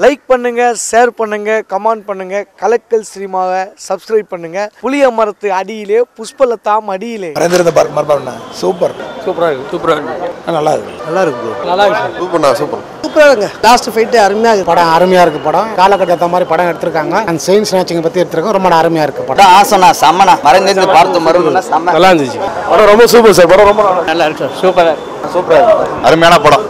Like பண்ணுங்க share பண்ணுங்க comment பண்ணுங்க கலக்கல் சினிமாவை சப்ஸ்கிரைப் பண்ணுங்க. புளிய மரத்து அடியிலே புஷ்பலதா மடியிலே மறைந்திருந்த பார் மரபாண்ணா சூப்பர் சூப்பரா இருக்கு சூப்பரா இருக்கு. நல்லா இருக்கு. நல்லா இருக்கு. நல்லா இருக்கு சூப்பர்ண்ணா சூப்பர் சூப்பரா இருக்கு லாஸ்ட் ஃபைட் அருமையா இருக்கு. படம் அருமையாக இருக்குது படம். காலகட்டத்தை மாதிரி படம் எடுத்திருக்காங்க. அந்த செயின் ஸ்நாச்சிங்கை பற்றி எடுத்திருக்கோம். ரொம்ப அருமையாக இருக்குது படம். ஆசனா செம்மனா மறைந்திருந்து பார்த்து மருந்துனா செம்ம. நல்லா இருந்துச்சு. படம் ரொம்ப சூப்பர் சார் படம் ரொம்ப நல்லா இருக்கு. சூப்பரா அருமையான படம்.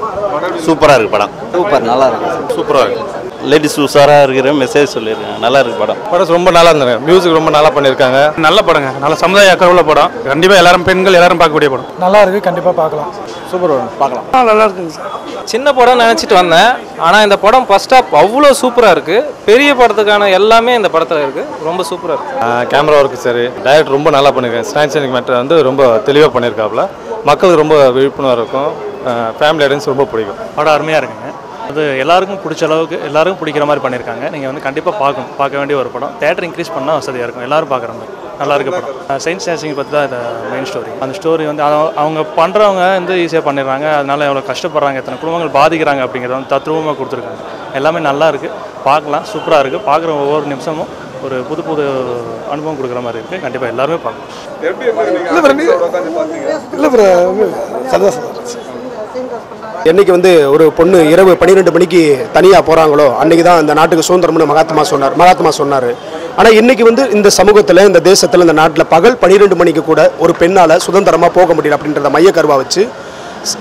சூப்பரா இருக்கு படம். சூப்பர் நல்லா இருக்கு. சூப்பரா இருக்கு. லேடிஸ் உஷாராக இருக்கிற மெசேஜ் சொல்லியிருக்கேன் நல்லா இருக்கு படம். படம் ரொம்ப நல்லா இருந்தது மியூசிக் ரொம்ப நல்லா பண்ணியிருக்காங்க. நல்ல படங்க. நல்ல சமுதாய அக்கறை உள்ள படம். கண்டிப்பாக எல்லாரும் பெண்கள் எல்லாரும் பார்க்கக்கூடிய படம். நல்லா இருக்குது கண்டிப்பாக பார்க்கலாம். சூப்பர் பார்க்கலாம். நல்லா இருக்குங்க சார். சின்ன படம் நினச்சிட்டு வந்தேன். ஆனால் இந்த படம் ஃபர்ஸ்ட் ஹாப் அவ்வளோ சூப்பராக இருக்குது பெரிய படத்துக்கான எல்லாமே இந்த படத்தில் இருக்குது ரொம்ப சூப்பராக இருக்குது கேமரா ஒர்க்கு சரி. டைரக்டர் ரொம்ப நல்லா பண்ணியிருக்கேன் ஸ்னான்சனிக் மேட்டர் வந்து ரொம்ப தெளிவாக பண்ணியிருக்காப்புல. மக்களுக்கு ரொம்ப விழிப்புணர்வு இருக்கும். ஃபேமிலி ஆடியன்ஸ் ரொம்ப பிடிக்கும். படம் அருமையாக இருக்குங்க. அது எல்லாருக்கும் பிடிச்ச அளவுக்கு எல்லாருக்கும் பிடிக்கிற மாதிரி பண்ணியிருக்காங்க. நீங்கள் வந்து கண்டிப்பாக பார்க்கணும். பார்க்க வேண்டிய ஒரு படம். தேட்டர் இன்க்ரீஸ் பண்ணால் வசதியாக இருக்கும். எல்லாரும் பார்க்குற மாதிரி. நல்லா இருக்க படம். சயின்ஸ் ஸ்டேஷனிங் பற்றி தான் இந்த மெயின் ஸ்டோரி அந்த ஸ்டோரி வந்து அவங்க- பண்ணுறவங்க வந்து ஈஸியாக பண்ணிடுறாங்க. அதனால் எவ்வளோ கஷ்டப்படுறாங்க எத்தனை குடும்பங்கள் பாதிக்கிறாங்க அப்படிங்கிறத வந்து தத்ரூபமாக கொடுத்துருக்காங்க. எல்லாமே நல்லா இருக்குது பார்க்கலாம். சூப்பராக இருக்குது பார்க்குற ஒவ்வொரு நிமிஷமும் ஒரு புது புது அனுபவம் கொடுக்குற மாதிரி இருக்குது கண்டிப்பாக எல்லாருமே பார்க்கலாம் இல்லை ப்ரோ இல்லை ப்ரோ சந்தோஷம். என்னைக்கு வந்து ஒரு பொண்ணு இரவு பன்னிரெண்டு மணிக்கு தனியாக போகிறாங்களோ அன்னைக்கு தான் இந்த நாட்டுக்கு சுதந்திரம்னு மகாத்மா சொன்னார் மகாத்மா சொன்னார். ஆனால் இன்னைக்கு வந்து இந்த சமூகத்தில் இந்த தேசத்தில் இந்த நாட்டில் பகல் பன்னிரெண்டு மணிக்கு கூட ஒரு பெண்ணால் சுதந்திரமாக போக முடியல அப்படின்றத மையக்கருவா வச்சு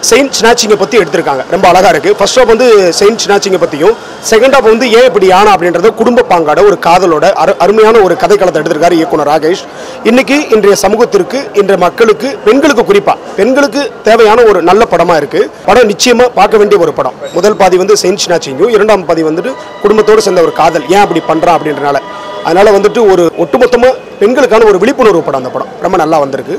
செயின்ட் ஸ்னாச்சிங்கை பற்றி எடுத்திருக்காங்க. ரொம்ப அழகாக இருக்குது ஃபர்ஸ்ட் ஆஃப் வந்து செயின்ட் ஸ்னாச்சிங்கை பற்றியும் செகண்ட் ஆஃப் வந்து ஏன் இப்படி ஆனா அப்படின்றத குடும்ப பாங்காட ஒரு காதலோட அரு அருமையான ஒரு கதைக்களத்தை எடுத்திருக்காரு இயக்குனர் ராகேஷ். இன்றைக்கி இன்றைய சமூகத்திற்கு இன்றைய மக்களுக்கு பெண்களுக்கு குறிப்பாக பெண்களுக்கு தேவையான ஒரு நல்ல படமாக இருக்குது படம் நிச்சயமாக பார்க்க வேண்டிய ஒரு படம். முதல் பாதி வந்து செயின்ட் ஸ்னாச்சிங்கும் இரண்டாம் பாதி வந்துட்டு குடும்பத்தோடு சேர்ந்த ஒரு காதல் ஏன் அப்படி பண்ணுறான் அப்படின்றனால. அதனால் வந்துட்டு ஒரு ஒட்டுமொத்தமாக பெண்களுக்கான ஒரு விழிப்புணர்வு படம் அந்த படம். ரொம்ப நல்லா வந்திருக்கு.